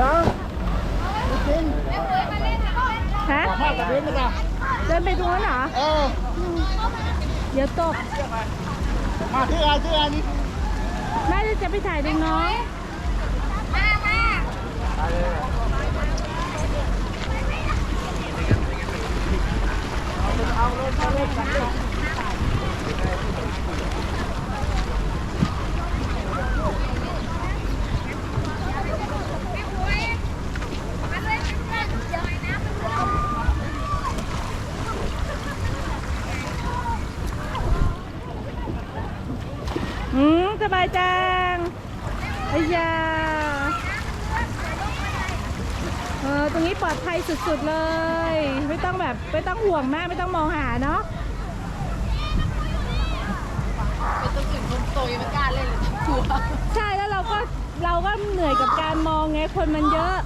ช้างจริงฮะ มากกว่าเดิมนะจ๊ะเดินไปตรงนั้นเหรอ เออเดี๋ยวตกมาที่อะไรที่อะไรนี่แม่จะไปถ่ายเด็กน้อยอื มสบายจังไอ้ยาเออตรงนี้ปลอดภัยสุดๆเลย ไม่ต้องแบบไม่ต้องห่วงมากไม่ต้องมองหาเนาะเป็นตัวอื่นคนโตยังไม่กล้าเล่นเลยกลัวใช่แล้วเราก็เราก็เหนื่อยกับการมองไงคนมันเยอะ